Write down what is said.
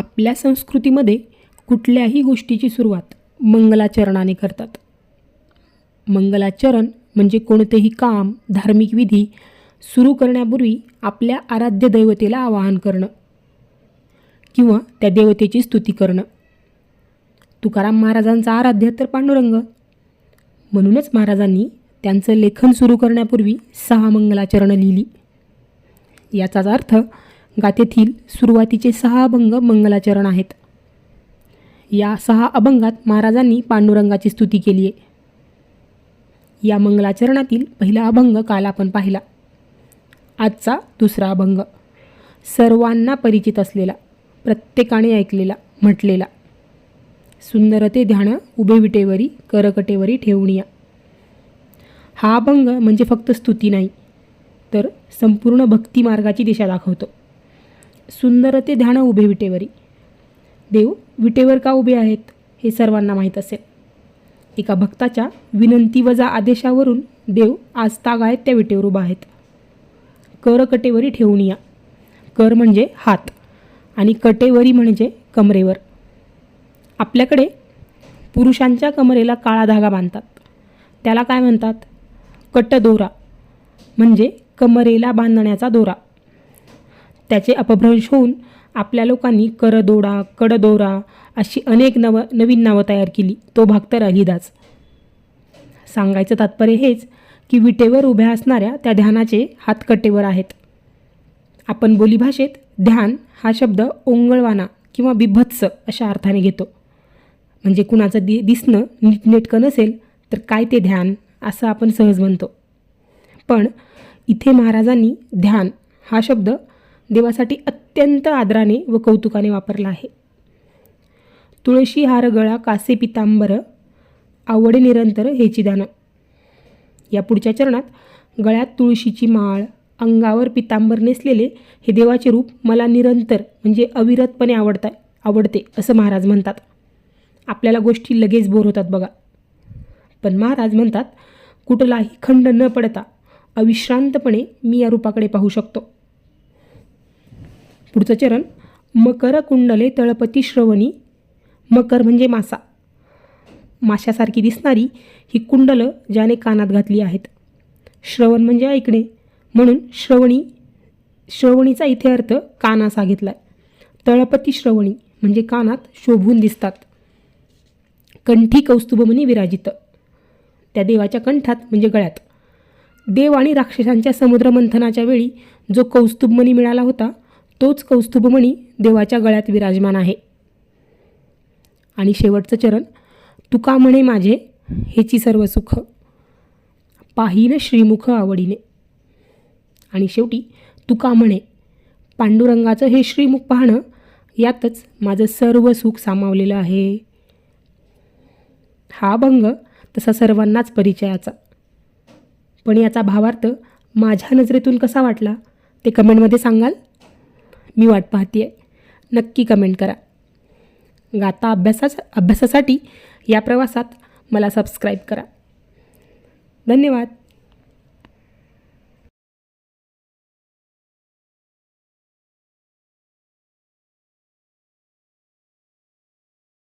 आपल्या संस्कृतीमध्ये कुठल्याही गोष्टीची सुरुवात मंगलाचरणाने करतात. मंगलाचरण म्हणजे कोणतेही काम धार्मिक विधी सुरू करण्यापूर्वी आपल्या आराध्य दैवतेला आवाहन करणं किंवा त्या देवतेची स्तुती करणं. तुकाराम महाराजांचा आराध्य तर पांडुरंग. म्हणूनच महाराजांनी त्यांचं लेखन सुरू करण्यापूर्वी सहा मंगलाचरणं लिहिली. याचाच अर्थ गाथेतील सुरुवातीचे सहा अभंग मंगलाचरण आहेत. या सहा अभंगात महाराजांनी पांडुरंगाची स्तुती केली आहे. या मंगलाचरणातील पहिला अभंग काल आपण पाहिला. आजचा दुसरा अभंग. सर्वांना परिचित असलेला प्रत्येकाने ऐकलेला म्हटलेला. सुंदरते ध्यान उभे विटेवरी करकटेवरी ठेवणिया. हा अभंग म्हणजे फक्त स्तुती नाही तर संपूर्ण भक्ती मार्गाची दिशा दाखवतो. सुंदर ते ध्यान उभे विटेवरी. देव विटेवर का उभे आहेत? हे सर्वांना माहीत असेल. एका भक्ताच्या विनंती वजा आदेशावरून देव आज तागायत त्या विटेवर उभा आहेत. कर कटेवरी ठेवून या. कर म्हणजे हात आणि कटेवरी म्हणजे कमरेवर. आपल्याकडे पुरुषांच्या कमरेला काळा धागा बांधतात. त्याला काय म्हणतात? कट दोरा म्हणजे कमरेला बांधण्याचा दोरा. त्याचे अपभ्रंश होऊन आपल्या लोकांनी करदोडा कडदोरा अशी अनेक नव नवीन नावं तयार केली. तो भाग तर अलिदाच सांगायचं तात्पर्य हेच की विटेवर उभ्या असणाऱ्या त्या ध्यानाचे हातकट्टेवर आहेत. आपण बोलीभाषेत ध्यान हा शब्द ओंगळवाना किंवा बिभत्स अशा अर्थाने घेतो. म्हणजे कुणाचं दि दिसणं नीटनेटकं नसेल तर काय ते ध्यान असं आपण सहज म्हणतो. पण इथे महाराजांनी ध्यान हा शब्द देवासाठी अत्यंत आदराने व कौतुकाने वापरला आहे. तुळशी हार गळा कासे पितांबर आवडे निरंतर हेची दानं. या पुढच्या चरणात गळ्यात तुळशीची माळ अंगावर पितांबर नेसलेले हे देवाचे रूप मला निरंतर म्हणजे अविरतपणे आवडता आवडते असं महाराज म्हणतात. आपल्याला गोष्टी लगेच बोर होतात बघा. पण महाराज म्हणतात कुठलाही खंड न पडता अविश्रांतपणे मी या रूपाकडे पाहू शकतो. पुढचं चरण मकर कुंडले तळपती श्रवणी मकर म्हणजे मासा. माशासारखी दिसणारी ही कुंडलं ज्याने कानात घातली आहेत. श्रवण म्हणजे ऐकणे म्हणून श्रवणी श्रवणीचा इथे अर्थ काना सांगितला घेतला आहे तळपती श्रवणी म्हणजे कानात शोभून दिसतात. कंठी कौस्तुभमणी विराजित. त्या देवाच्या कंठात म्हणजे गळ्यात. देव आणि राक्षसांच्या समुद्रमंथनाच्या वेळी जो कौस्तुभमणी मिळाला होता तोच कौस्तुभमणी देवाच्या गळ्यात विराजमान आहे. आणि शेवटचं चरण तुका म्हणे माझे हेची सर्व सुख. पाहीन श्रीमुख आवडीने. आणि शेवटी तुका म्हणे पांडुरंगाचं हे श्रीमुख पाहणं यातच माझं सर्व सुख सामावलेलं आहे. हा भंग तसा सर्वांनाच परिचयाचा. पण याचा भावार्थ माझ्या नजरेतून कसा वाटला ते कमेंटमध्ये सांगाल? मी वाट पाहते आहे नक्की कमेंट करा. गाता अभ्यासाचा अभ्यासासाठी या प्रवासात मला सबस्क्राईब करा. धन्यवाद.